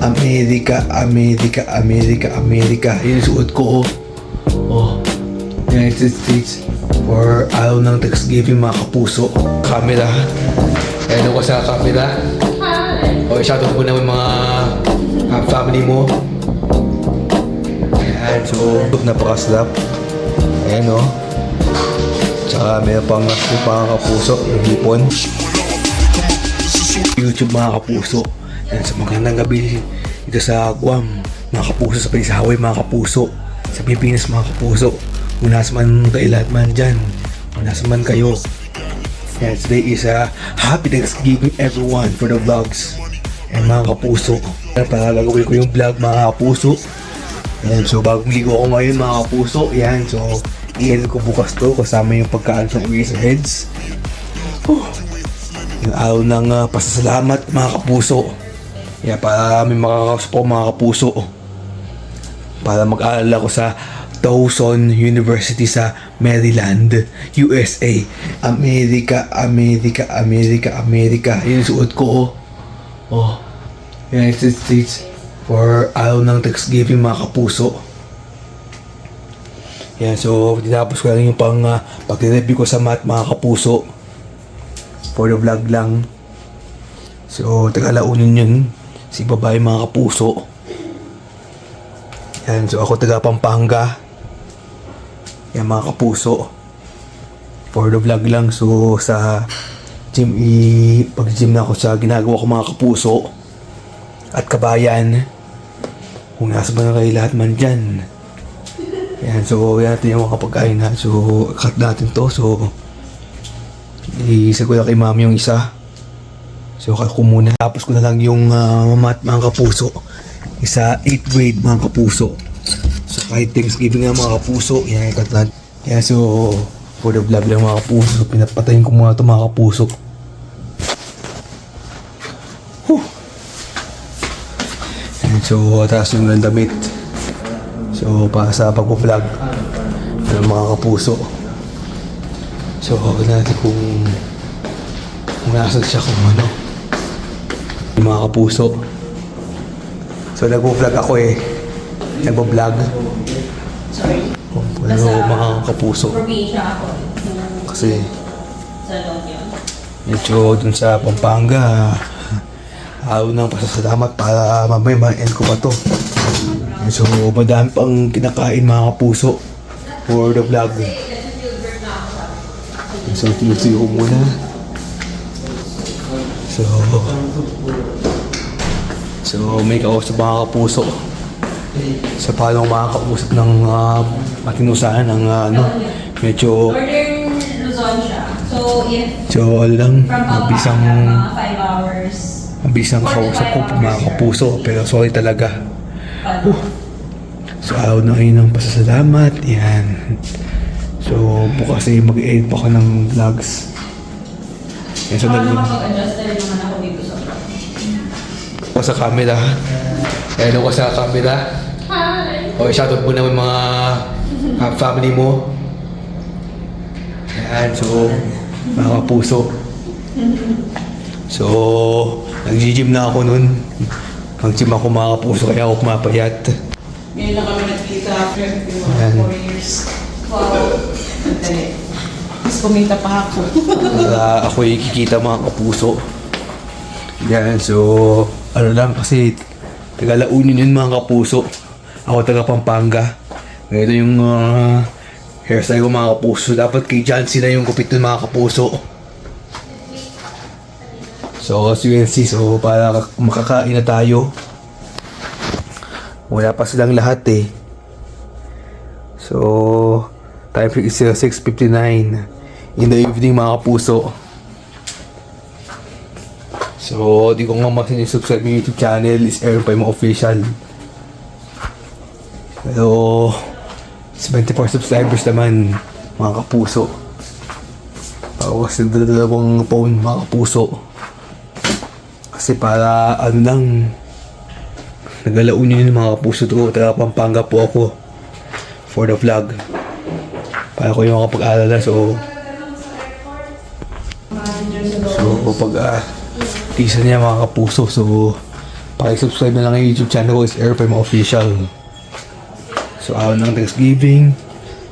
Amerika, Amerika, Amerika, Amerika. Yun yung suot ko, oh. Oh, United States for araw ng Thanksgiving mga kapuso. Camera. Ayan ako sa camera. O, shoutout mo naman mga uh, family mo. Ayan, so, napakaslap. Ayan, oh. Tsaka meron pang yung mga kapuso, yung hipon. YouTube mga kapuso. Yan sa magandang gabi dito sa Guam, mga kapuso, sa Palisahaw, mga kapuso. Sa Pilipinas, mga kapuso. Kung man kayo lahat man dyan. Kung man kayo. Yan, today is a happy Thanksgiving everyone for the vlogs. Yan mga kapuso. Para gagawin ko yung vlog mga kapuso. Yan, so bagong ligo ako ngayon mga kapuso. Yan, so i-edit ko bukas to kasama yung pagkaan sa sa heads. Whew. Yung araw ng ah, pasasalamat mga kapuso. Yan, para may makakausap ako mga kapuso. Para mag-aaral ako sa Dawson University sa Maryland, USA. Amerika, Amerika, Amerika, Amerika. Yun suot ko, oh. Oh, United States for araw ng Thanksgiving mga kapuso. Yan, so tinapos ko lang yung pang uh, pag-review ko sa math mga kapuso. For the vlog lang. So, tagalaunin yun. Si babae mga kapuso. Yan, so ako taga Pampanga. Yan mga kapuso. For the vlog lang. So, sa gym, i, pag-gym na ako sa ginagawa ko mga kapuso. At kabayan. Kung nasa ba na kayo lahat man dyan. Yan, so yan natin yung mga pagkain na. So, cut natin to. So, isa ko kay mami yung isa. So, cut ko muna. Tapos ko na lang yung uh, mamat mga kapuso. Isa 8th grade mga kapuso. So, kahit Thanksgiving nga mga kapuso, yan, cut natin. Yan, so, for the vlog lang mga kapuso. Pinapatayin ko muna ito mga kapuso. Whew. Yan, so, taas yung lang damit. So, para sa pag-vlog ng mga kapuso. So, huwag natin kung kung nasan siya kung ano. Yung mga kapuso. So, nag-vlog ako eh. Nag-vlog. Sorry. Oh, pero mga kapuso. Probinsya ako. Kasi medyo dun sa Pampanga, araw ng pasasalamat para mamaya ma-end ko pa to. So, madami pang kinakain mga kapuso for the vlog. So, tinutuyo ko muna. So, so may kausap mga kapuso sa paano makakausap ng uh, matinusahan ng uh, ano, medyo Northern Luzon siya. So, yeah. so lang, mabisang Pampanga, mga 5 hours. mabisang kausap ko mga kapuso pero sorry talaga. Uh, So, araw na ngayon ng pasasalamat. Yan. So, bukas ay mag-edit pa ako ng vlogs. Yan, so, Baka nag- makapag-adjust na rin naman ako dito sa vlog. ako sa camera. Ayan ako sa camera. Hi! O, shoutout mo naman mga family mo. Ayan, so, mga kapuso. So, nag-gym na ako nun. Mag-gym ako mga kapuso, kaya ako kumapayat. Ngayon lang kami nagkita after Ayan. 4 years. Wow. Dali. Mas kumita pa ako. para ako ikikita mga kapuso. Yan, so, ano lang kasi, taga Launin yun mga kapuso. Ako taga Pampanga. Ito yung uh, hairstyle ko mga kapuso. Dapat kay John sila yung kupit ng mga kapuso. So, as you can see, so para makakain na tayo. Wala pa silang lahat eh. So, time is uh, 6.59 in the evening mga kapuso. So, di ko nga masin-subscribe yung YouTube channel is pa yung official. Pero, 74 subscribers naman mga kapuso. Tapos, dalawang phone mga kapuso. Kasi para ano lang, nagalaon yun mga kapuso ko. Taga Pampanga po ako for the vlog. Para ko yung makapag-alala. So, pag uh, tisa niya mga kapuso. So, Pakisubscribe na lang yung YouTube channel ko is Airframe Official. So, araw ng Thanksgiving.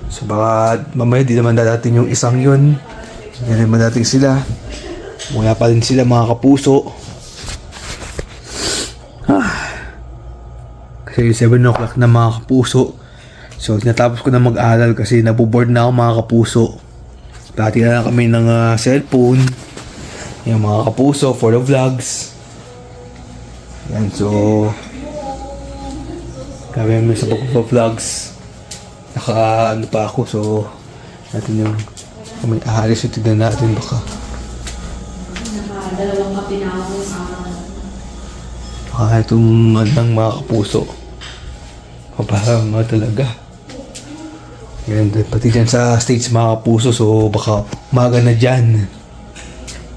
So, baka mamaya di naman dadating yung isang yun. Hindi naman dating sila. Muna pa rin sila mga kapuso. Ah. Kasi 7 o'clock na mga kapuso. So, natapos ko na mag-aral kasi naboboard na ako mga kapuso. Dati na lang kami ng ah, cellphone. Yung mga kapuso for the vlogs. Yan, so... Kami namin sa pagpapavlogs. Naka ano pa ako, so... Natin yung... Kung may ahalis, so tignan natin baka. Nakadalawang kape na ako ng araw. Baka itong ano lang mga kapuso. Ano talaga. Yan, pati dyan sa States mga kapuso, so baka umaga na dyan.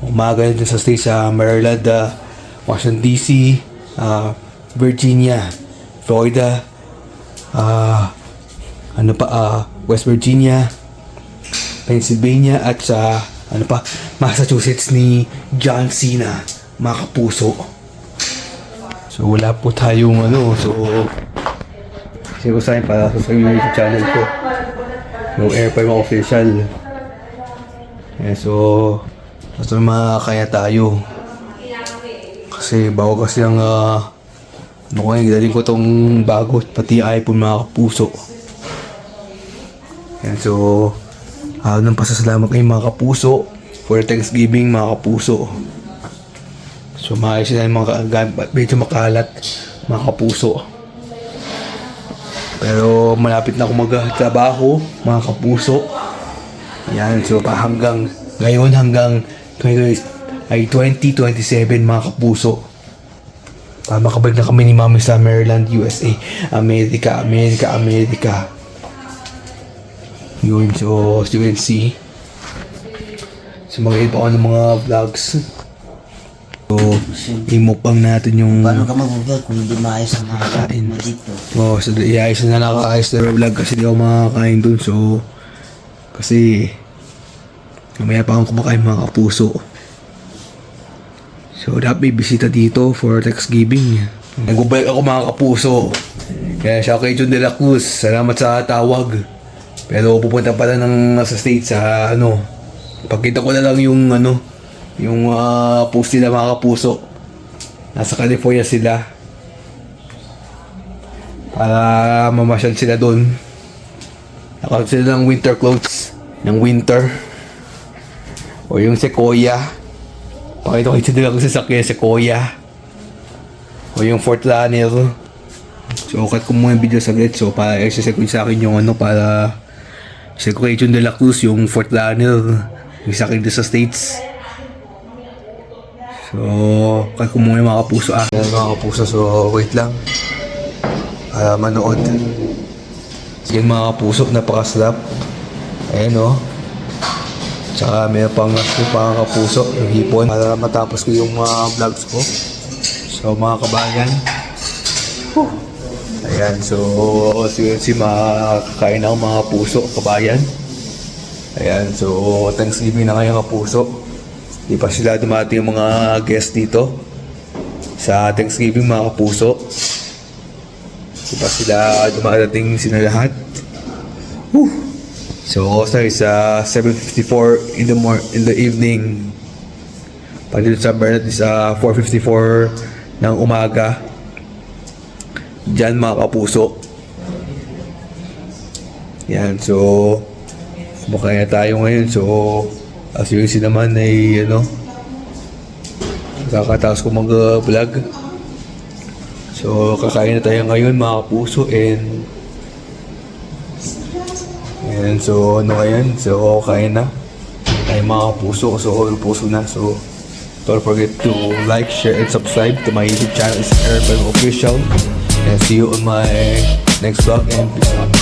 Umaga dyan sa States, sa Maryland, ah, Washington DC, ah, Virginia, Florida, ah, ano pa, ah, West Virginia, Pennsylvania, at sa, ano pa, Massachusetts ni John Cena, mga kapuso. So wala po tayong ano, so kasi ko sa akin para sa yung YouTube channel ko. Yung Airprime Official. Eh, so, basta makakaya tayo. Kasi bago kasi ang ah, ano ko galing ko tong bago, pati iPhone mga kapuso. Yan, so, ah, ng pasasalamat kayo mga kapuso for Thanksgiving mga kapuso. So maayos na yung mga medyo makalat, mga kapuso. Pero malapit na ako magtrabaho, mga kapuso. Yan, so pa hanggang ngayon hanggang 20, ay 2027 mga kapuso. Para makabalik na kami ni Mami sa Maryland, USA. Amerika, Amerika, Amerika. Yun, so, as you can see. So, mag pa ako ng mga vlogs. So, imukbang natin yung... Paano ka mag-vlog kung hindi maayos ang mga Kain. mo dito? Oo, so iayos na nakakaayos na vlog kasi di ako makakain dun. So, kasi, mamaya pa akong kumakain mga kapuso. So, dapat may bisita dito for Thanksgiving. Nagbabalik ako mga kapuso. Kaya siya kay Jun de la Cruz. Salamat sa tawag. Pero pupunta pala ng sa States sa ano. Pagkita ko na lang yung ano, yung ah, post nila mga kapuso. Nasa California sila para mamasyal sila doon. Nakasuot sila ng winter clothes ng winter. O yung sequoia. Pakita ko ito nila kung sasakyan sequoia. O yung Fort Lanner. So, cut ko muna yung video saglit. So, para exercise ko sa akin yung ano, para sa Jun de la Cruz, yung Fort Lanner. Yung sa akin sa States. So, ko muna yung mga kapuso ah. Yan mga kapuso, so wait lang para manood. Yan mga kapuso, napakasarap. Ayan o. Tsaka may pang nasko pa mga kapuso, yung hipon. Para matapos ko yung mga vlogs ko. So mga kabayan. Whew. Ayan, so si, si makakain ako mga puso, kabayan. Ayan, so Thanksgiving na ngayon kapuso. Di pa sila dumating yung mga guest dito. Sa Thanksgiving mga kapuso. Di ba sila dumadating sila lahat? Whew. So, sorry, sa 7.54 in the mor in the evening. Pag sa Bernard is uh, 4.54 ng umaga. Diyan mga kapuso. Yan, so kumakain na tayo ngayon. So, as see naman ay ano, kakataos ko mag-vlog. So, kakain na tayo ngayon mga kapuso and and so ano ngayon? So, kain na. Ay mga kapuso. So, all puso na. So, don't forget to like, share, and subscribe to my YouTube channel. It's Airplane Official. And see you on my next vlog and peace out.